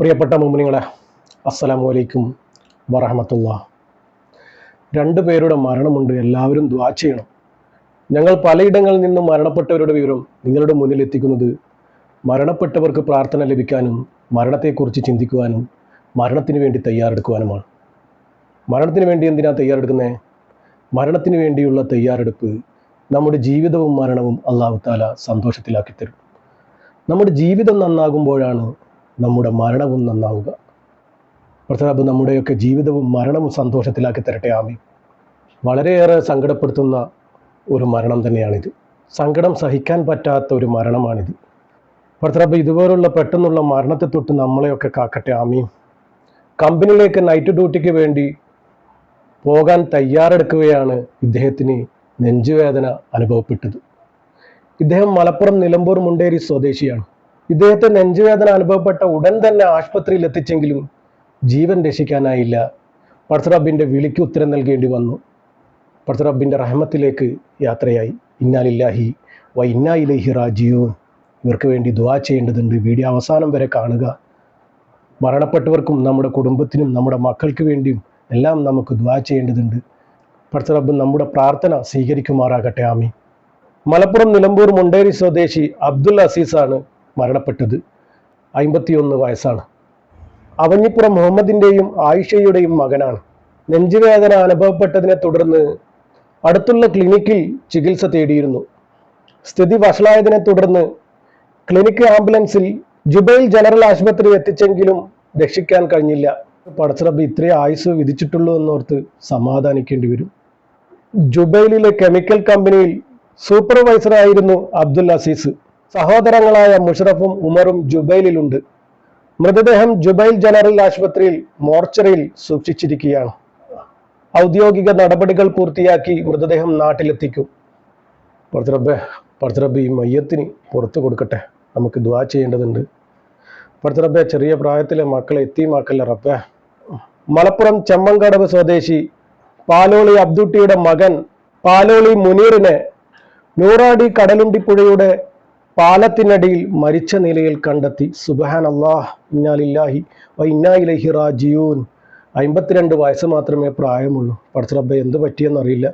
പ്രിയപ്പെട്ട മുമ്പിനിങ്ങളെ അസ്സലാമു അലൈക്കും വറഹമത്തുള്ള. രണ്ടു പേരുടെ മരണമുണ്ട് എല്ലാവരും ദ്വാ ചെയ്യണം. ഞങ്ങൾ പലയിടങ്ങളിൽ നിന്നും മരണപ്പെട്ടവരുടെ വിവരം നിങ്ങളുടെ മുന്നിൽ എത്തിക്കുന്നത് മരണപ്പെട്ടവർക്ക് പ്രാർത്ഥന ലഭിക്കാനും മരണത്തെക്കുറിച്ച് ചിന്തിക്കുവാനും മരണത്തിന് വേണ്ടി തയ്യാറെടുക്കുവാനുമാണ്. മരണത്തിന് വേണ്ടി എന്തിനാണ് തയ്യാറെടുക്കുന്നത് മരണത്തിന് വേണ്ടിയുള്ള തയ്യാറെടുപ്പ് നമ്മുടെ ജീവിതവും മരണവും അള്ളാഹു താല സന്തോഷത്തിലാക്കി തരും. നമ്മുടെ ജീവിതം നന്നാകുമ്പോഴാണ് നമ്മുടെ മരണവും നന്നാവുക. പ്രതാപ് നമ്മുടെയൊക്കെ ജീവിതവും മരണവും സന്തോഷത്തിലാക്കി തരട്ടെ ആമി വളരെയേറെ സങ്കടപ്പെടുത്തുന്ന ഒരു മരണം തന്നെയാണിത്. സങ്കടം സഹിക്കാൻ പറ്റാത്ത ഒരു മരണമാണിത്. ഭർത്തറബ് ഇതുപോലുള്ള പെട്ടെന്നുള്ള മരണത്തെ തൊട്ട് നമ്മളെയൊക്കെ കാക്കട്ടെ ആമീൻ. കമ്പനിയിലേക്ക് നൈറ്റ് ഡ്യൂട്ടിക്ക് വേണ്ടി പോകാൻ തയ്യാറെടുക്കുകയാണ് ഇദ്ദേഹത്തിന് നെഞ്ചുവേദന അനുഭവപ്പെട്ടത്. ഇദ്ദേഹം മലപ്പുറം നിലമ്പൂർ മുണ്ടേരി സ്വദേശിയാണ്. ഇദ്ദേഹത്തെ നെഞ്ചുവേദന അനുഭവപ്പെട്ട ഉടൻ തന്നെ ആശുപത്രിയിൽ എത്തിച്ചെങ്കിലും ജീവൻ രക്ഷിക്കാനായില്ല. പർസറബിന്റെ വിളിക്ക് ഉത്തരം നൽകേണ്ടി വന്നു. പർസറബിന്റെ റഹമത്തിലേക്ക് യാത്രയായി. ഇന്നാലില്ലാഹി വ ഇന്നാ ഇലൈഹി റാജിയൂൻ ഇവർക്ക് വേണ്ടി ദുവാ ചെയ്യേണ്ടതുണ്ട്. വീഡിയോ അവസാനം വരെ കാണുക. മരണപ്പെട്ടവർക്കും നമ്മുടെ കുടുംബത്തിനും നമ്മുടെ മക്കൾക്ക് വേണ്ടിയും എല്ലാം നമുക്ക് ദുവാ ചെയ്യേണ്ടതുണ്ട്. പർസറബ് നമ്മുടെ പ്രാർത്ഥന സ്വീകരിക്കുമാറാകട്ടെ. ആമി മലപ്പുറം നിലമ്പൂർ മുണ്ടേരി സ്വദേശി അബ്ദുൽ അസീസാണ് മരണപ്പെട്ടത്. അമ്പത്തിയൊന്ന് വയസ്സാണ്. അവഞ്ഞിപ്പുറം മുഹമ്മദിന്റെയും ആയിഷയുടെയും മകനാണ്. നെഞ്ചുവേദന അനുഭവപ്പെട്ടതിനെ തുടർന്ന് അടുത്തുള്ള ക്ലിനിക്കിൽ ചികിത്സ തേടിയിരുന്നു. സ്ഥിതി വഷളായതിനെ തുടർന്ന് ക്ലിനിക്ക് ആംബുലൻസിൽ ജുബൈൽ ജനറൽ ആശുപത്രി എത്തിച്ചെങ്കിലും രക്ഷിക്കാൻ കഴിഞ്ഞില്ല. പടച്ചറബ് ഇത്രയും ആയുസ് വിധിച്ചിട്ടുള്ളൂ എന്നോർത്ത് സമാധാനിക്കേണ്ടി വരും. ജുബൈലിലെ കെമിക്കൽ കമ്പനിയിൽ സൂപ്പർവൈസറായിരുന്നു അബ്ദുൽ അസീസ്. സഹോദരങ്ങളായ മുഷറഫും ഉമറും ജുബൈലിലുണ്ട്. മൃതദേഹം ജുബൈൽ ജനറൽ ആശുപത്രിയിൽ മോർച്ചറിയിൽ സൂക്ഷിച്ചിരിക്കുകയാണ്. ഔദ്യോഗിക നടപടികൾ പൂർത്തിയാക്കി മൃതദേഹം നാട്ടിലെത്തിക്കും. പർത്തറബെ പർത്തറബ് ഈ മയ്യത്തിന് പുറത്തു കൊടുക്കട്ടെ. നമുക്ക് ദ്വാ ചെയ്യേണ്ടതുണ്ട്. പർത്തറബെ ചെറിയ പ്രായത്തിലെ മക്കളെ എത്തിയുമാക്കല്ല റബ്ബെ. മലപ്പുറം ചെമ്മങ്കടവ് സ്വദേശി പാലോളി അബ്ദുട്ടിയുടെ മകൻ പാലോളി മുനീറിനെ നൂറാടി കടലുണ്ടിപ്പുഴയുടെ പാലത്തിനടിയിൽ മരിച്ച നിലയിൽ കണ്ടെത്തി. സുബഹാൻ അള്ളാഹ് ഇന്നാലില്ലാഹി ഇന്നായിലഹി റാജിയൂൻ അമ്പത്തിരണ്ട് വയസ്സ് മാത്രമേ പ്രായമുള്ളൂ. പർത്തറബ എന്ത് പറ്റിയെന്നറിയില്ല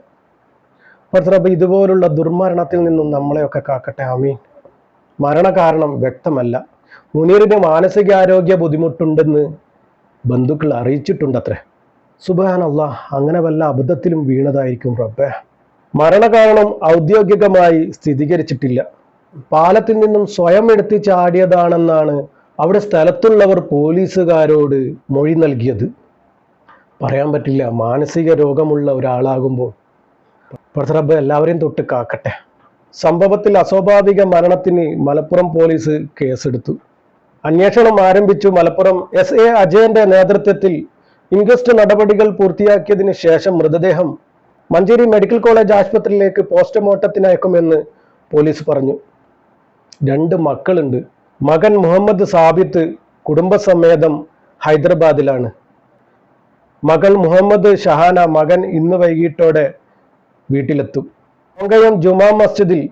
പർത്തറബ ഇതുപോലുള്ള ദുർമരണത്തിൽ നിന്നും നമ്മളെയൊക്കെ കാക്കട്ടെ. ആമീൻ. മരണകാരണം വ്യക്തമല്ല. മുനീറിന് മാനസികാരോഗ്യ ബുദ്ധിമുട്ടുണ്ടെന്ന് ബന്ധുക്കൾ അറിയിച്ചിട്ടുണ്ടത്രേ. അള്ളാഹ് അങ്ങനെ വല്ല അബദ്ധത്തിലും വീണതായിരിക്കും റബ്ബെ. മരണകാരണം ഔദ്യോഗികമായി സ്ഥിരീകരിച്ചിട്ടില്ല. പാലത്തിൽ നിന്നും സ്വയം എടുത്ത് ചാടിയതാണെന്നാണ് അവിടെ സ്ഥലത്തുള്ളവർ പോലീസുകാരോട് മൊഴി നൽകിയത്. പറയാൻ പറ്റില്ല മാനസിക രോഗമുള്ള ഒരാളാകുമ്പോൾ. പ്രസറബ് എല്ലാവരെയും തൊട്ട് കാക്കട്ടെ. സംഭവത്തിൽ അസ്വാഭാവിക മരണത്തിന് മലപ്പുറം പോലീസ് കേസെടുത്തു. അന്വേഷണം ആരംഭിച്ചു മലപ്പുറം എസ് എ അജയന്റെ നേതൃത്വത്തിൽ. ഇൻക്വസ്റ്റ് നടപടികൾ പൂർത്തിയാക്കിയതിനു ശേഷം മൃതദേഹം മഞ്ചേരി മെഡിക്കൽ കോളേജ് ആശുപത്രിയിലേക്ക് പോസ്റ്റ്മോർട്ടത്തിന് അയക്കുമെന്ന് പോലീസ് പറഞ്ഞു. രണ്ട് മക്കളുണ്ട്. മകൻ മുഹമ്മദ് സാബിത്ത് കുടുംബസമേതം ഹൈദരാബാദിലാണ്. മകൾ മുഹമ്മദ് ഷഹാന മകൻ ഇന്ന് വൈകിട്ടോടെ വീട്ടിലെത്തും. മങ്കയം ജുമാ മസ്ജിദിൽ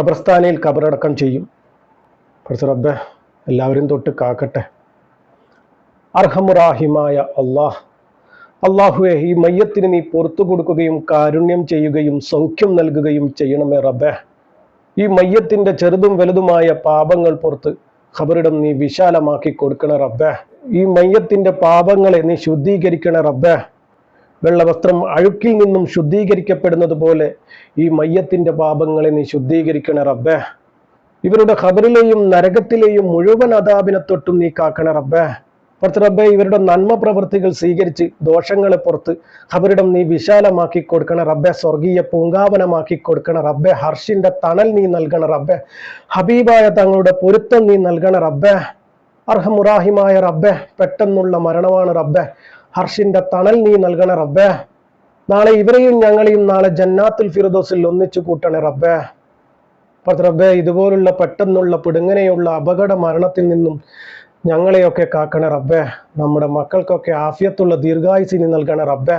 ഖബർസ്ഥാനിൽ ഖബറടക്കം ചെയ്യും. കുറച്ച് റബ്ബെ എല്ലാവരും തൊട്ട് കാക്കട്ടെ. അർഹമുറാഹിമായ അള്ളാഹ്. അള്ളാഹുവെ ഈ മയ്യത്തിന് നീ പുറത്തു കൊടുക്കുകയും കാരുണ്യം ചെയ്യുകയും സൗഖ്യം നൽകുകയും ചെയ്യണമേ റബ്ബെ. ഈ മയ്യത്തിന്റെ ചെറുതും വലുതുമായ പാപങ്ങൾ പുറത്ത് ഖബറിടം നീ വിശാലമാക്കി കൊടുക്കണ റബ്ബേ. ഈ മയ്യത്തിന്റെ പാപങ്ങളെ നീ ശുദ്ധീകരിക്കണ റബ്ബേ. വെള്ളവസ്ത്രം അഴുക്കിൽ നിന്നും ശുദ്ധീകരിക്കപ്പെടുന്നത് പോലെ ഈ മയ്യത്തിന്റെ പാപങ്ങളെ നീ ശുദ്ധീകരിക്കണ റബ്ബേ. ഇവരുടെ ഖബറിലെയും നരകത്തിലെയും മുഴുവൻ അതാപിനെ തൊട്ടും നീ കാക്കണ റബ്ബെ. പുറത്ത് ഇവരുടെ നന്മ പ്രവൃത്തികൾ സ്വീകരിച്ച് ദോഷങ്ങളെ പുറത്ത് ഖബറിടം നീ വിശാലമാക്കി കൊടുക്കണ. റബ്ബെ സ്വർഗീയ പൂങ്കാവനമാക്കി കൊടുക്കണ. റബ്ബെ ഹർഷിന്റെ തണൽ നീ നൽകണ. റബ്ബെ ഹബീബായ തങ്ങളുടെ പൊരുത്തം നീ നൽകണ. റബ്ബെ അർഹമുറാഹിമായ റബ്ബെ പെട്ടെന്നുള്ള മരണമാണ് റബ്ബെ. ഹർഷിന്റെ തണൽ നീ നൽകണ. റബ്ബെ നാളെ ഇവരെയും ഞങ്ങളെയും നാളെ ജന്നാത്തുൽ ഫിറദോസിൽ ഒന്നിച്ചു കൂട്ടണേ. റബ്ബെ റബ്ബെ ഇതുപോലുള്ള പെട്ടെന്നുള്ള പിടുങ്ങനെയുള്ള അപകട മരണത്തിൽ നിന്നും ഞങ്ങളെയൊക്കെ കാക്കണേ റബ്ബേ. നമ്മുടെ മക്കൾക്കൊക്കെ ആഫിയത്തുള്ള ദീർഘായുസിനി നൽകണ റബ്ബേ.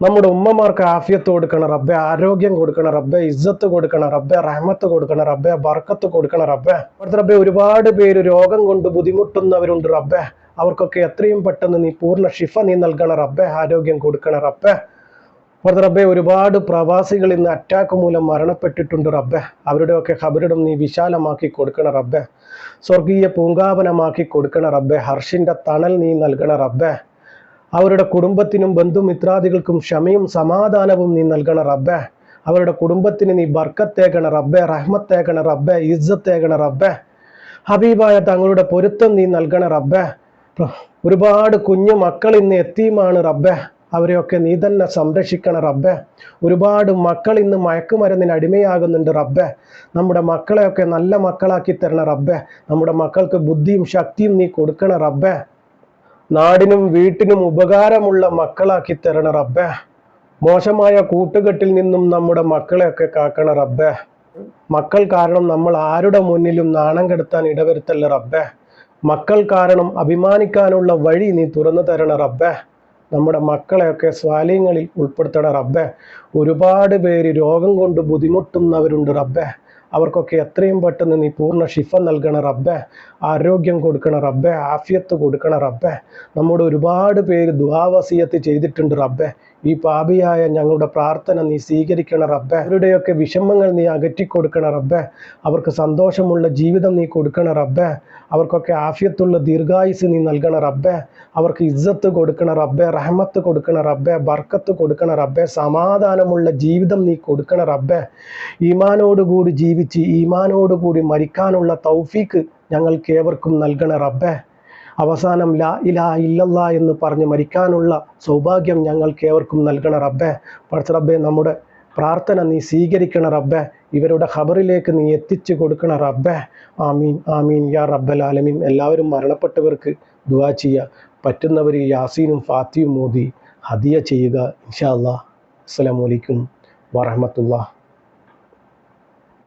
നമ്മുടെ ഉമ്മമാർക്ക് ആഫിയത്ത് കൊടുക്കണം റബ്ബെ ആരോഗ്യം കൊടുക്കണം റബ്ബെ ഇജ്ജത്ത് കൊടുക്കണം റബ്ബെ റഹ്മത്ത് കൊടുക്കണം റബ്ബെ ബർക്കത്ത് കൊടുക്കണം റബ്ബെ. അവിടുത്തെ റബ്ബെ ഒരുപാട് പേര് രോഗം കൊണ്ട് ബുദ്ധിമുട്ടുന്നവരുണ്ട് റബ്ബെ. അവർക്കൊക്കെ എത്രയും പെട്ടെന്ന് നീ പൂർണ ഷിഫ നീ നൽകണം റബ്ബെ ആരോഗ്യം കൊടുക്കണം റബ്ബെ. റബ്ബെ ഒരുപാട് പ്രവാസികൾ ഇന്ന് അറ്റാക്ക് മൂലം മരണപ്പെട്ടിട്ടുണ്ട് റബ്ബെ. അവരുടെയൊക്കെ ഖബറിടം നീ വിശാലമാക്കി കൊടുക്കണ റബ്ബെ. സ്വർഗീയ പൂങ്കാവനമാക്കി കൊടുക്കണ റബ്ബെ. ഹർഷിന്റെ തണൽ നീ നൽകണ റബ്ബെ. അവരുടെ കുടുംബത്തിനും ബന്ധുമിത്രാദികൾക്കും ക്ഷമയും സമാധാനവും നീ നൽകണ റബ്ബെ. അവരുടെ കുടുംബത്തിന് നീ ബർക്കത്തേക്കണ റബ്ബെ റഹ്മത്തേക്കണ റബ്ബെ ഇജ്ജത്തേക്കണ റബ്ബെ. ഹബീബായ തങ്ങളുടെ പൊരുത്തം നീ നൽകണ റബ്ബെ. ഒരുപാട് കുഞ്ഞു മക്കൾ ഇന്ന് എത്തിയുമാണ് റബ്ബെ. അവരെയൊക്കെ നീ തന്നെ സംരക്ഷിക്കണം റബ്ബെ. ഒരുപാട് മക്കൾ ഇന്ന് മയക്കുമരുന്നിന് അടിമയാകുന്നുണ്ട് റബ്ബെ. നമ്മുടെ മക്കളെയൊക്കെ നല്ല മക്കളാക്കി തരണം റബ്ബെ. നമ്മുടെ മക്കൾക്ക് ബുദ്ധിയും ശക്തിയും നീ കൊടുക്കണം റബ്ബെ. നാടിനും വീട്ടിനും ഉപകാരമുള്ള മക്കളാക്കി തരണം റബ്ബെ. മോശമായ കൂട്ടുകെട്ടിൽ നിന്നും നമ്മുടെ മക്കളെയൊക്കെ കാക്കണം റബ്ബെ. മക്കൾ കാരണം നമ്മൾ ആരുടെ മുന്നിലും നാണം കെടുത്താൻ ഇടവരുത്തല്ല റബ്ബെ. മക്കൾ കാരണം അഭിമാനിക്കാനുള്ള വഴി നീ തുറന്നു തരണ റബ്ബെ. നമ്മുടെ മക്കളെയൊക്കെ സ്വാലയങ്ങളിൽ ഉൾപ്പെടുത്തണ റബ്ബെ. ഒരുപാട് പേര് രോഗം കൊണ്ട് ബുദ്ധിമുട്ടുന്നവരുണ്ട് റബ്ബെ. അവർക്കൊക്കെ എത്രയും പെട്ടെന്ന് നീ പൂർണ ഷിഫ നൽകണ റബ്ബെ ആരോഗ്യം കൊടുക്കണ റബ്ബെ ആഫിയത്ത് കൊടുക്കണ റബ്ബെ. നമ്മുടെ ഒരുപാട് പേര് ദുഹാവസീയത്ത് ചെയ്തിട്ടുണ്ട് റബ്ബെ. ഈ പാപിയായ ഞങ്ങളുടെ പ്രാർത്ഥന നീ സ്വീകരിക്കണ റബ്ബെ. അവരുടെയൊക്കെ വിഷമങ്ങൾ നീ അകറ്റി കൊടുക്കണ റബ്ബെ. അവർക്ക് സന്തോഷമുള്ള ജീവിതം നീ കൊടുക്കണ റബ്ബെ. അവർക്കൊക്കെ ആഫിയത്തുള്ള ദീർഘായുസ് നീ നൽകണ റബ്ബെ. അവർക്ക് ഇജ്ജത്ത് കൊടുക്കണ റബ്ബെ റഹ്മത്ത് കൊടുക്കണ റബ്ബെ ബർക്കത്ത് കൊടുക്കണ റബ്ബെ സമാധാനമുള്ള ജീവിതം നീ കൊടുക്കണ റബ്ബെ. ഈമാനോടുകൂടി ജീവിച്ച് ഈമാനോടുകൂടി മരിക്കാനുള്ള തൗഫീക്ക് ഞങ്ങൾക്ക് ഏവർക്കും നൽകണ റബ്ബെ. അവസാനം ലാ ഇലാ ഇല്ലല്ല എന്ന് പറഞ്ഞ് മരിക്കാനുള്ള സൗഭാഗ്യം ഞങ്ങൾക്ക് ഏവർക്കും നൽകണ റബ്ബെ. പഠിച്ച റബ്ബെ നമ്മുടെ പ്രാർത്ഥന നീ സ്വീകരിക്കണ റബ്ബെ. ഇവരുടെ ഖബറിലേക്ക് നീ എത്തിച്ചു കൊടുക്കണ റബ്ബെ. ആമീൻ ആമീൻ യാ റബ്ബൽ ആലമീൻ. എല്ലാവരും മരണപ്പെട്ടവർക്ക് ദുവാ ചെയ്യുക പറ്റുന്നവർ യാസീനും ഫാത്തിയും മോദി ഹദിയ ചെയ്യുക. ഇൻഷാ അല്ലാ അസ്സലാമു അലൈക്കും വറഹമത്തുള്ള